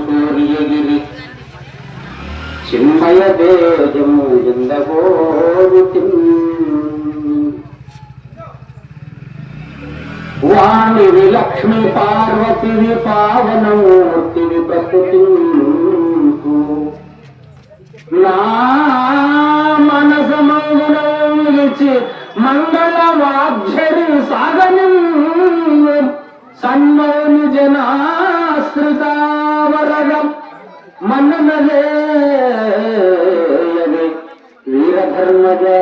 సూర్యగిరి చిన్మయ తేజము ఎందగోరుతి వాణివి లక్ష్మి పార్వతివి పావనమూర్తివి ప్రకృతి నా మనసమౌనం నిలిచి మంగళ వాగ్జరి సాగని సన్నోని జనాశ్రితావరగం మన్ననలేయని వీరధర్మజా.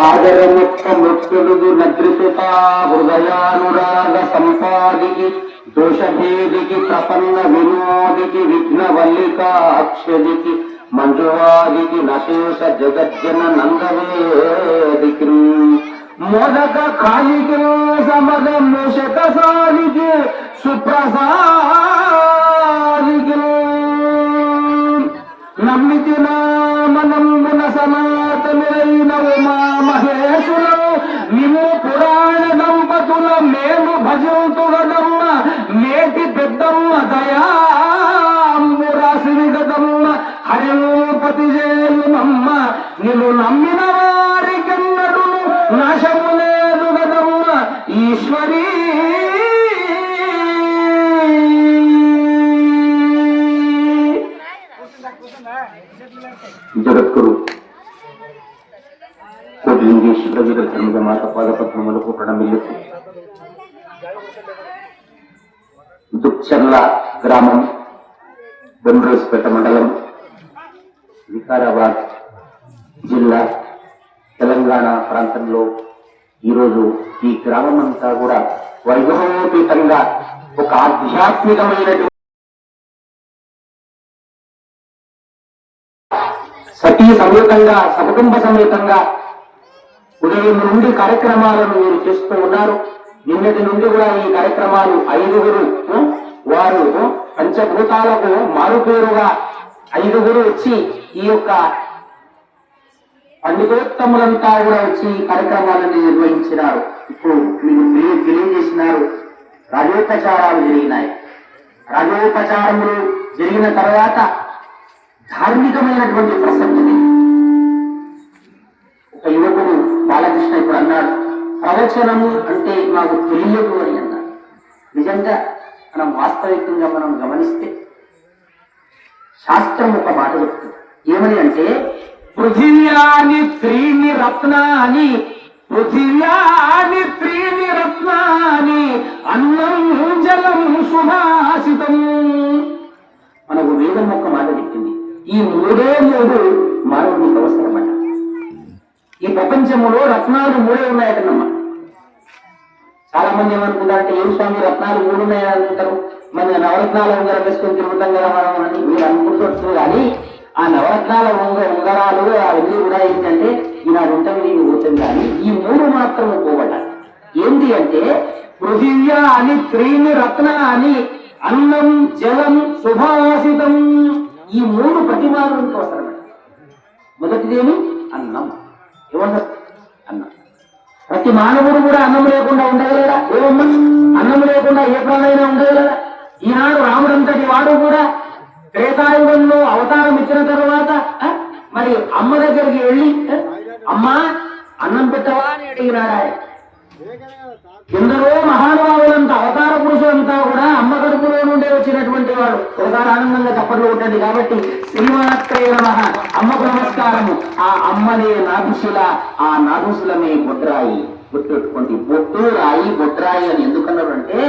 ఆదరముక్త మృత్యులుగు నద్రిసుత హృదయానురాగ సంపాదికి దోషభేదికి ప్రపన్న వినోదికి విఘ్న వల్లికాక్షదికి మంజువాదికి నశేష జగజ్జన నందవేదికి మోదక కాళికి సమగ మూషక సాలికి సుప్రసాదికి నమ్మితిన నామనమున సనాతనులైన ఉమా మహేశులు నిము పురాణ దంపతుల మేము భజంతుగదమ్మ నేటి పెద్దమ్మ దయా నిన్ను నమ్మిన వారికెన్నడు నాశము లేదు గదమ్మ ఈశ్వరీ. జగద్గురు కోటిలింగేశ్వర వీర ధర్మద మాత పాదపద్మములకు ప్రణమిల్లుతూ దుక్చర్ల గ్రామం బెంబ్రోస్పేట మండలం వికారాబాద్. జిల్లా తెలంగాణ ప్రాంతంలో ఈరోజు ఈ గ్రామం అంతా కూడా వైభవోపేతంగా ఒక ఆధ్యాత్మికమైనటువంటి సతీ సమేతంగా సకుటుంబ సమేతంగా ఉదయం నుండి కార్యక్రమాలను మీరు చేస్తూ ఉన్నారు. నిన్నటి నుండి కూడా ఈ కార్యక్రమాలు ఐదుగురు వారు పంచభూతాలకు మారుపేరుగా ఐదుగురు వచ్చి ఈ యొక్క పండితోత్తములంతా కూడా వచ్చి కార్యక్రమాలను నిర్వహించినారు. ఇప్పుడు మీరు తెలియ- తెలియజేసినారు రాజోపచారాలు జరిగినాయి. రాజోపచారములు జరిగిన తర్వాత ధార్మికమైనటువంటి ప్రసక్తిని ఒక యువకుడు బాలకృష్ణ ఇప్పుడు అన్నాడు ప్రవచనము అంటే మాకు తెలియదు అని అన్నాడు. నిజంగా మనం వాస్తవికంగా మనం గమనిస్తే శాస్త్రం ఒక మాట చెప్తుంది. ఏమని అంటే పృథివ్యాని త్రీని రత్నాని పృథివ్యాని త్రీని రత్నాని అన్నం జలం సుభాషితం మనకు వేదం ఒక్క మాట చెప్పింది. ఈ మూడే మూడు మానవునికి అవసరమట. ఈ ప్రపంచంలో రత్నాలు మూడే ఉన్నాయటన్నమ్మా చాలా మంది ఏమనుకుంటారంటే ఏం స్వామి రత్నాలు మూడు ఉన్నాయని అనుకుంటారు మన నవరత్నాలు ఉంగరం వేసుకొని తిరుగుతాం కదా మనం అని మీరు అనుకుంటున్నారు కానీ ఆ నవరత్నాల ఉంగ ఉంగరాలు అవన్నీ కూడా ఏంటంటే ఇలా ఉంటాం నీకు పోతుంది కానీ ఈ మూడు మాత్రం పోవట. ఏంటి అంటే పృథివ్య అని త్రీని రత్న అని అన్నం జలం సుభాషితం ఈ మూడు ప్రతిమానానికి అవసరం మొదటిదేమి? అన్నం. ఏమన్నారు? అన్నం. ప్రతి మానవుడు కూడా అన్నం లేకుండా ఉండగలరా ఏమమ్మా? అన్నం లేకుండా ఏ ప్రాణైనా ఉండగలరా ఈనాడు రాముడంతటి వాడు కూడా త్రేతాయుగంలో అవతారం ఇచ్చిన తర్వాత మరి అమ్మ దగ్గరికి వెళ్ళి అమ్మా అన్నం పెట్టవా అని అడిగినాడు ఆయన ఎందరో మహానుభావులంతా అవతార పురుషులంతా కూడా అమ్మ కడుపులో నుండే వచ్చినటువంటి వాడు ఒకసారి ఆనందంగా చప్పట్లు ఉంటుంది కాబట్టి శ్రీమాత్రే నమ. అమ్మకు నమస్కారము. ఆ అమ్మనే నాగుసుల ఆ నాగుసులమే బొడ్రాయి. గుర్తుపెట్టుకోండి బొట్టు రాయి బొడ్రాయి అని ఎందుకన్నారంటే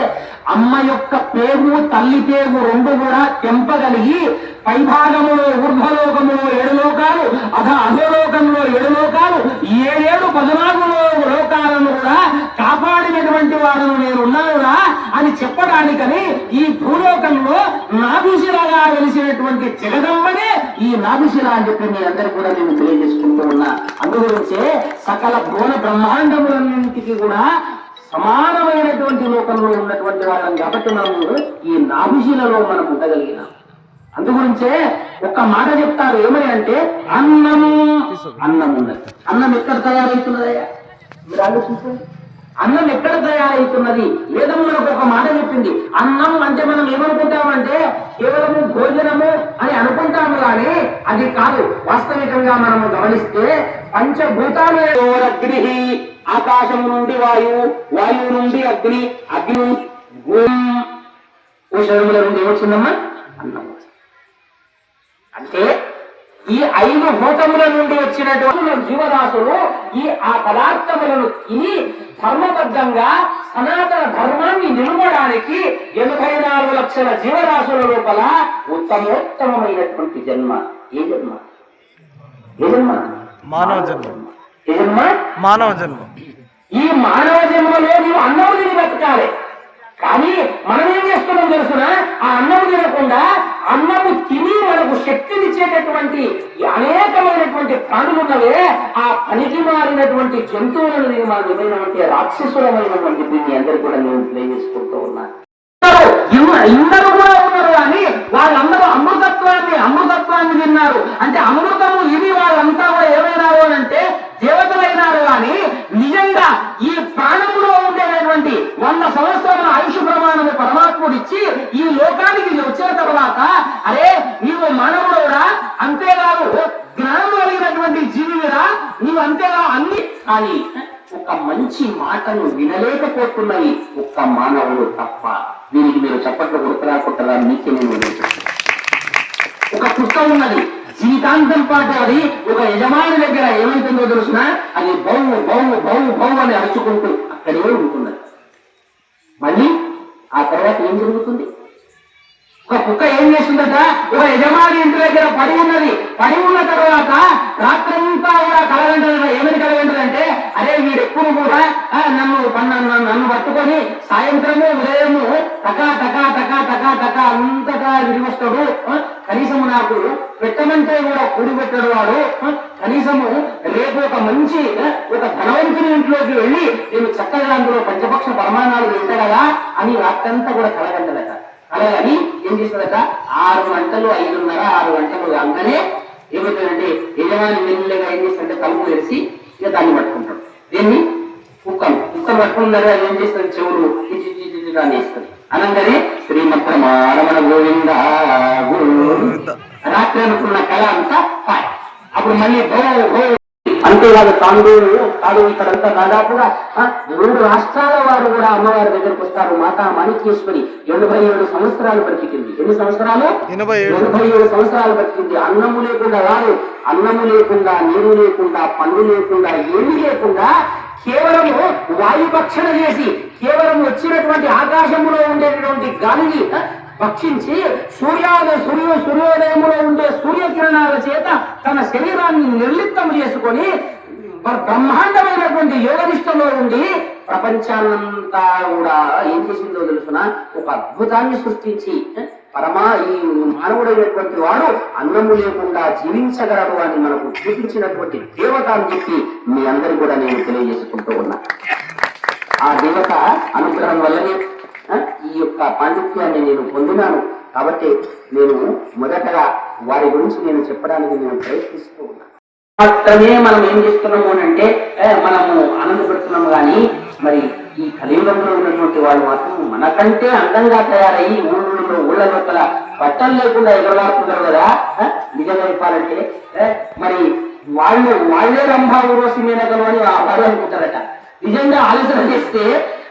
అమ్మ యొక్క పేగు తల్లి పేగు రెండు కూడా తెంపగలిగి పైభాగములో ఊర్ధలోకములో ఏడు లోకాలు అధ అధోలోకంలో ఏడు లోకాలు ఏడేడు పద్నాలుగు లోకాలను కూడా కాపాడినటువంటి వాడను నేను ఉన్నానురా అని చెప్పడానికని ఈ భూలోకంలో నాభిశిలగా వెలిసినటువంటి జగదమ్మనే ఈ నాభిశిల అని చెప్పి మీ అందరు కూడా నేను తెలియజేసుకుంటూ ఉన్నా. అందుగురించే సకల భువన బ్రహ్మాండములన్నింటికి కూడా సమానమైనటువంటి లోకంలో ఉన్నటువంటి వాళ్ళం కాబట్టి మనము ఈ నాభిశిలలో మనం ఉండగలిగినాం. అందుగురించే ఒక్క మాట చెప్తారు ఏమని అంటే అన్నము అన్నం ఉన్నది అన్నం ఎక్కడ తయారవుతున్నదయ్యా మీరు ఆలోచించండి. అన్నం ఎక్కడ తయారవుతున్నది వేదములకు ఒక మాట చెప్పింది. అన్నం అంటే మనం ఏమనుకుంటామంటే కేవలము భోజనము అని అనుకుంటాము కానీ అది కాదు. వాస్తవికంగా మనము గమనిస్తే పంచభూతాలు అగ్ని ఆకాశము నుండి వాయువు వాయువు నుండి అగ్ని అగ్ని భూమి. నుండి ఏమొచ్చిందమ్మా? అన్నం అంటే ఈ ఐదు భూతముల నుండి వచ్చినటువంటి జీవరాశులు ఈ ఆ పదార్థములను తిని ధర్మబద్ధంగా సనాతన ధర్మాన్ని నిలవడానికి ఎనభై నాలుగు లక్షల జీవరాశుల లోపల ఉత్తమోత్తమైనటువంటి జన్మ. ఏ జన్మ? ఏ జన్మ? మానవ జన్మ. ఏ జన్మ? మానవ జన్మ. ఈ మానవ జన్మలో నీవు అన్నము తిని బతకాలి. కానీ మనం ఏం చేస్తున్నాం తెలుసిన? ఆ అన్నము తినకుండా అన్నము తిని మనకు శక్తినిచ్చేటటువంటి అనేకమైనటువంటి ప్రాణులు ఆ పనికి మారినటువంటి జంతువులను నేను మనకు ఏమైనటువంటి రాక్షసులమైనటువంటి దీన్ని అందరు కూడా నేను ప్లే ఉన్నాను. ఇందరూ కూడా ఉన్నారు కానీ వాళ్ళందరూ అమృతత్వాన్ని అమృతత్వాన్ని విన్నారు. అంటే అమృతము ఇది వాళ్ళంతా కూడా ఏమైనారు అని అంటే దేవతలైనారు కానీ నిజంగా ఈ ప్రాణములో ఉండేటటువంటి వంద సంవత్సరాల ఆయుష్ ప్రమాణము పరమాత్ముడిచ్చి ఈ లోకానికి వచ్చిన తర్వాత అరే నీవు మానవుడు కూడా అంతేకాదు జ్ఞానం కలిగినటువంటి జీవిరా నీవు అంతేగా అన్ని కానీ ఒక మంచి మాటను వినలేకపోతున్నవి ఒక్క మానవుడు తప్ప. దీనికి మీరు చెప్పట్లు కొడుతురా కొట్టరా మీకే నేను ఒక కుక్క ఉన్నది. జీవితాంతం పాటు అది ఒక యజమాని దగ్గర ఏమైతుందో తెలుసిన? అది బౌ బౌ బౌ బౌ అని అరుచుకుంటూ అక్కడే ఉంటున్నది. మళ్ళీ ఆ తర్వాత ఏం జరుగుతుంది? ఒక కుక్క ఏం చేస్తుందట? ఒక యజమాని ఇంటి దగ్గర పడి ఉన్నది. పడి ఉన్న తర్వాత రాత్రంతా కూడా కలగంటది ఏమని కలగంటదంటే అరే వీడు కూడా నన్ను నన్ను నన్ను పట్టుకొని సాయంత్రము ఉదయము టకా టకా టకా టకా టకా అంతగా విరివస్తాడు ఆ, కనీసము నాకు పెట్టమంటే కూడా కూడి పెట్టడు వాడు. కనీసము రేపు ఒక మంచి ఒక ధనవంతుని ఇంట్లోకి వెళ్ళి నేను చక్కగా అందులో పంచపక్ష ప్రమాణాలు తింటా కదా అని రాత్రంతా కూడా కలగంటదట. కలగని ఏం చేస్తుందట? ఆరు గంటలు ఐదున్నర ఆరు గంటలు అంగనే ఏమవుతుందంటే యజమాని మెల్లగా ఏం చేస్తుందంటే తలుపు తెరిచి ఇక దాన్ని పట్టుకుంటాడు. దేన్ని కుక్కను కుక్కను పట్టుకున్నారు అది ఏం చేస్తుంది చెవులు? అని వేస్తుంది అనగానే శ్రీమద్ మానవన గోవింద. రాత్రి అనుకున్న కళ అంతా. అప్పుడు మళ్ళీ భో భో అంతేకాదు తాండూరు కాదు ఇక్కడంతా దాదాపుగా రెండు రాష్ట్రాల వారు కూడా అమ్మవారి దగ్గరకు వస్తారు. మాతా మాణిక్యేశ్వరి ఎనభై ఏడు సంవత్సరాలు బ్రతికింది. ఎన్ని సంవత్సరాలు? ఎనభై ఏడు. సంవత్సరాలు బతికింది అన్నము లేకుండా వారు అన్నము లేకుండా నీరు లేకుండా పండు లేకుండా ఏమీ లేకుండా కేవలము వాయుపక్షణ చేసి కేవలం వచ్చినటువంటి ఆకాశంలో ఉండేటటువంటి గాలిని భక్షించి సూర్యోదయ సూర్య సూర్యోదయంలో ఉండే సూర్యకిరణాల చేత తన శరీరాన్ని నిర్లిప్తం చేసుకొని బ్రహ్మాండమైనటువంటి యోగనిష్టలో ఉండి ప్రపంచాన్నంతా కూడా ఏం చేసిందో తెలుసిన? ఒక అద్భుతాన్ని సృష్టించి పరమా ఈ మానవుడైనటువంటి వాడు అన్నము లేకుండా జీవించగలడు అని మనకు చూపించినటువంటి దేవత అని చెప్పి మీ అందరికీ కూడా నేను తెలియజేసుకుంటూ ఉన్నా. ఆ దేవత అనుగ్రహం వల్లనే ఈ యొక్క పాండిత్యాన్ని నేను పొందినాను. కాబట్టి నేను మొదటగా వారి గురించి నేను చెప్పడానికి నేను ప్రయత్నిస్తూ ఉన్నాను. మాత్రమే మనం ఏం చేస్తున్నాము అని అంటే మనము ఆనందపడుతున్నాము కానీ మరి ఈ కలియుగంలో ఉన్నటువంటి వాళ్ళు మాత్రం మనకంటే అందంగా తయారయ్యి ఊళ్ళో ఊళ్ళ లోపల పట్టం లేకుండా ఎగరలాడుతున్నారు కదా నిజంగా చెప్పాలంటే మరి వాళ్ళు వాళ్ళే రంభా ఊరోసి మేనగలు అని ఆ వారు అనుకుంటారట. నిజంగా ఆలోచన చేస్తే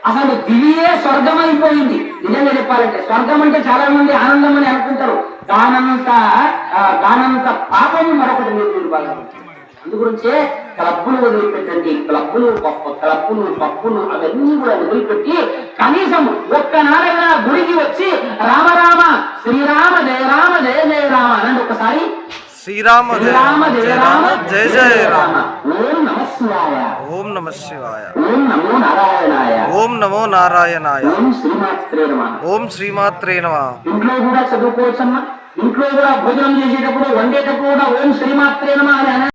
అసలు దివియే స్వర్గం అయిపోయింది నిజంగా చెప్పాలంటే స్వర్గం అంటే చాలా మంది ఆనందం అని అనుకుంటారు. దానంత దానంత పాపం మరొకటి మీరు మీరు అందుగురించే క్లబ్బులు వదిలిపెట్టండి. క్లబ్బులు పప్పు క్లబ్బులు పప్పులు అవన్నీ కూడా వదిలిపెట్టి కనీసం ఒక్కనాడైనా గుడికి వచ్చి రామరామ శ్రీరామ జయ రామ జయ జయ రామ అనండి ఒకసారి శ్రీరామ జయ రామ జయ జయ రామ. ఓం నమ శివాయ. ఓం నమ నారాయణాయ. ఓం శ్రీమాత్రే నమ. ఇంట్లో కూడా చదువుకోవచ్చమ్మా. ఇంట్లో కూడా భోజనం చేసేటప్పుడు వండేటప్పుడు కూడా ఓం శ్రీమాత్రే నమ అన